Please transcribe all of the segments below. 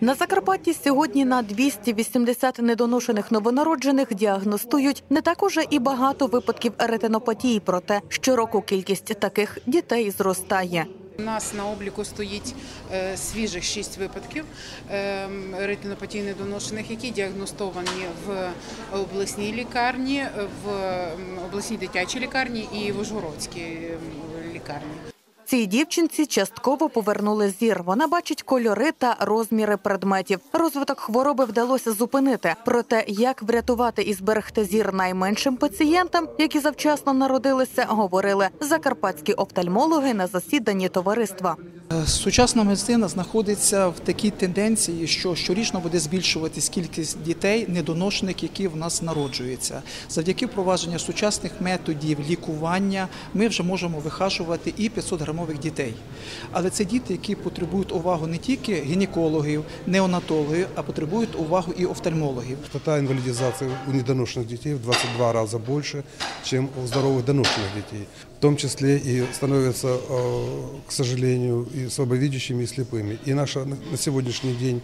На Закарпатті сьогодні на 280 недоношених новонароджених діагностують не так уже і багато випадків ретинопатії, проте щороку кількість таких дітей зростає. У нас на обліку стоїть е, свіжих шість випадків е, ретинопатії недоношених, які діагностовані в обласній лікарні, в обласній дитячій лікарні і в Ужгородській лікарні. Цій дівчинці частково повернули зір. Вона бачить кольори та розміри предметів. Розвиток хвороби вдалося зупинити. Проте, як врятувати і зберегти зір найменшим пацієнтам, які завчасно народилися, говорили закарпатські офтальмологи на засіданні товариства. Е, Сучасна медицина знаходиться в такій тенденції, що щорічно буде збільшуватись кількість дітей недоношених, які в нас народжуються. Завдяки впровадженню сучасних методів лікування ми вже можемо вихажувати і 500 грамових дітей. Але це діти, які потребують увагу не тільки гінекологів, неонатологів, а потребують увагу і офтальмологів. Частота инвалидизации у недоношенных детей в 22 раза больше, чем у здоровых доношенных детей. В том числе и становятся, э, к сожалению, и слабовидящими, и слепыми. И наша на на сегодняшний день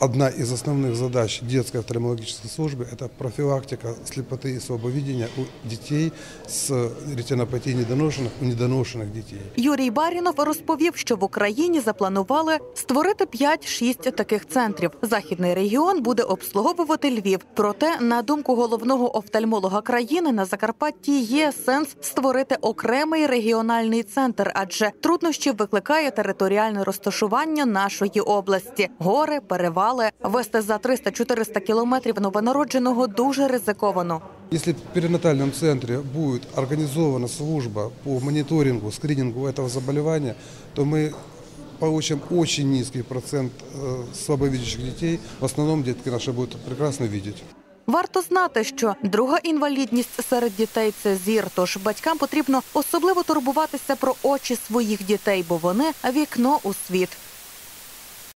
одна из основных задач детской офтальмологической службы – это профилактика слепоты и слабовидения у детей с ретинопатией недоношенных, у недоношенных детей. Юрій Барінов розповів, що в Україні запланували створити 5-6 таких центрів. Західний регіон буде обслуговувати Львів. Проте, на думку головного офтальмолога країни, на Закарпатті є сенс створити окремий регіональний центр, адже труднощів викликає територіальне розташування нашої області. Гори, перевали вести за 300-400 кілометрів новонародженого дуже ризиковано. Если в перинатальном центре будет организована служба по мониторингу, скринингу этого заболевания, то мы получим очень низкий процент э, слабовидящих детей. В основном детки наши будут прекрасно видеть. Варто знати, що друга інвалідність серед дітей це зір. Тож батькам потрібно особливо турбуватися про очі своїх дітей, бо вони вікно у світ.